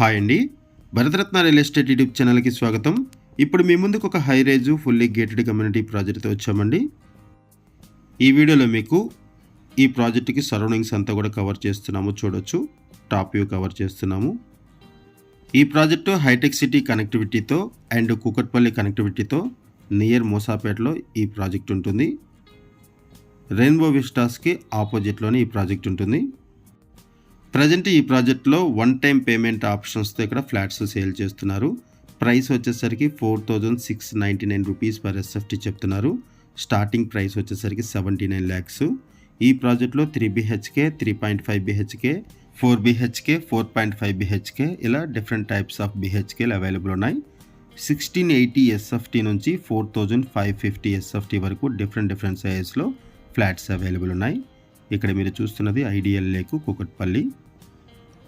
Hi అండి. Bharat Ratna real estate YouTube ఛానల్కి స్వాగతం. ఇప్పుడు మీ ముందుకు ఒక high rise fully gated community ప్రాజెక్ట్తో వచ్చామండి. ఈ వీడియోలో మీకు ఈ ప్రాజెక్ట్కి సరౌండింగ్స్ అంతా కూడా కవర్ చేస్తున్నాము చూడొచ్చు. టాప్ వ్యూ కవర్ చేస్తున్నాము. ఈ ప్రాజెక్టు హైటెక్ సిటీ కనెక్టివిటీతో అండ్ కూకట్పల్లి కనెక్టివిటీతో నియర్ మోసాపేటలో ఈ ప్రాజెక్ట్ ఉంటుంది. రెయిన్బో విస్టాస్కి ఆపోజిట్లోనే ఈ ప్రాజెక్ట్ ఉంటుంది. ప్రజెంట్ ఈ ప్రాజెక్ట్లో వన్ టైం పేమెంట్ ఆప్షన్స్తో ఇక్కడ ఫ్లాట్స్ సేల్ చేస్తున్నారు. ప్రైస్ వచ్చేసరికి four thousand six ninety nine rupees per SFT చెప్తున్నారు. స్టార్టింగ్ ప్రైస్ వచ్చేసరికి సెవెంటీ నైన్ ల్యాక్స్ ఈ ప్రాజెక్ట్లో three BHK three point five BHK four BHK four point five BHK ఇలా డిఫరెంట్ టైప్స్ ఆఫ్ బిహెచ్కేలు అవైలబుల్ ఉన్నాయి. Sixteen eighty SFT నుంచి four thousand five fifty SFT వరకు different different సైజెస్లో ఫ్లాట్స్ అవైలబుల్ ఉన్నాయి. ఇక్కడ మీరు చూస్తున్నది ఐడియల్ లేకు కుకట్పల్లి.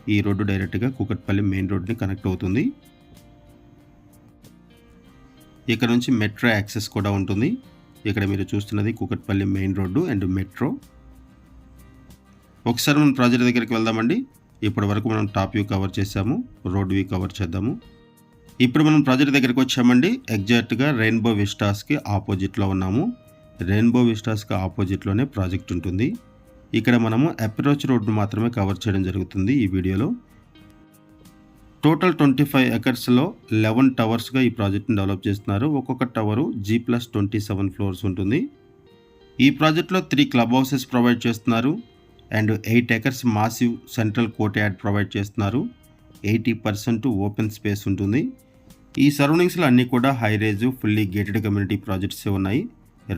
ఈ రోడ్డు డైరెక్ట్గా కూకట్పల్లి మెయిన్ రోడ్ని కనెక్ట్ అవుతుంది. ఇక్కడ నుంచి మెట్రో యాక్సెస్ కూడా ఉంటుంది. ఇక్కడ మీరు చూస్తున్నది Kukatpally main road and metro. ఒకసారి మనం ప్రాజెక్ట్ దగ్గరికి వెళ్దామండి. ఇప్పటి వరకు మనం టాప్ వ్యూ కవర్ చేసాము రోడ్ వ్యూ కవర్ చేద్దాము. ఇప్పుడు మనం ప్రాజెక్ట్ దగ్గరికి వచ్చామండి. ఎగ్జాక్ట్గా రెయిన్బో విస్టాస్కి ఆపోజిట్లో ఉన్నాము. రెయిన్బో విస్టాస్కి ఆపోజిట్లోనే ప్రాజెక్ట్ ఉంటుంది. ఇక్కడ మనము అప్రోచ్ రోడ్ను మాత్రమే కవర్ చేయడం జరుగుతుంది ఈ వీడియోలో. టోటల్ ట్వంటీ ఫైవ్ ఎకర్స్లో లెవెన్ టవర్స్గా ఈ ప్రాజెక్ట్ని డెవలప్ చేస్తున్నారు. ఒక్కొక్క tower G plus twenty seven floors ఉంటుంది. ఈ ప్రాజెక్ట్లో త్రీ క్లబ్ హౌసెస్ ప్రొవైడ్ చేస్తున్నారు. And eight acres massive central courtyard provide చేస్తున్నారు. ఎయిటీ పర్సెంట్ ఓపెన్ స్పేస్ ఉంటుంది. ఈ సరౌండింగ్స్లో అన్నీ కూడా high rise fully gated community ప్రాజెక్ట్సే ఉన్నాయి.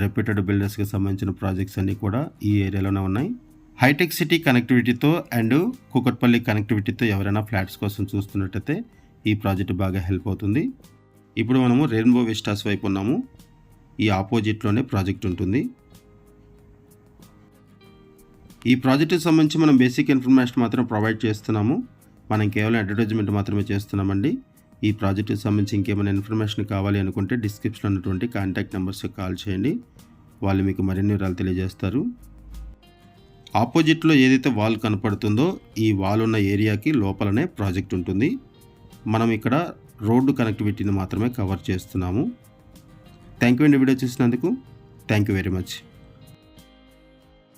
రెప్యూటెడ్ బిల్డర్స్కి సంబంధించిన ప్రాజెక్ట్స్ అన్నీ కూడా ఈ ఏరియాలోనే ఉన్నాయి. హైటెక్ సిటీ కనెక్టివిటీతో అండ్ కూకట్పల్లి కనెక్టివిటీతో ఎవరైనా ఫ్లాట్స్ కోసం చూస్తున్నట్టయితే ఈ ప్రాజెక్ట్ బాగా హెల్ప్ అవుతుంది. ఇప్పుడు మనము రెయిన్బో విస్టాస్ వైపు ఉన్నాము. ఈ ఆపోజిట్లోనే ప్రాజెక్ట్ ఉంటుంది. ఈ ప్రాజెక్ట్కి సంబంధించి మనం బేసిక్ ఇన్ఫర్మేషన్ మాత్రం ప్రొవైడ్ చేస్తున్నాము. మనం కేవలం అడ్వర్టైజ్మెంట్ మాత్రమే చేస్తున్నామండి. ఈ ప్రాజెక్ట్కి సంబంధించి ఇంకేమైనా ఇన్ఫర్మేషన్ కావాలి అనుకుంటే డిస్క్రిప్షన్ ఉన్నటువంటి కాంటాక్ట్ నెంబర్స్కి కాల్ చేయండి. వాళ్ళు మీకు మరిన్ని వివరాలు తెలియజేస్తారు. ఆపోజిట్లో ఏదైతే వాల్ కనపడుతుందో ఈ వాల్ ఉన్న ఏరియాకి లోపలనే ప్రాజెక్ట్ ఉంటుంది. మనం ఇక్కడ రోడ్డు కనెక్టివిటీని మాత్రమే కవర్ చేస్తున్నాము. థ్యాంక్ యూ అండి వీడియో చూసినందుకు. Thank you very much.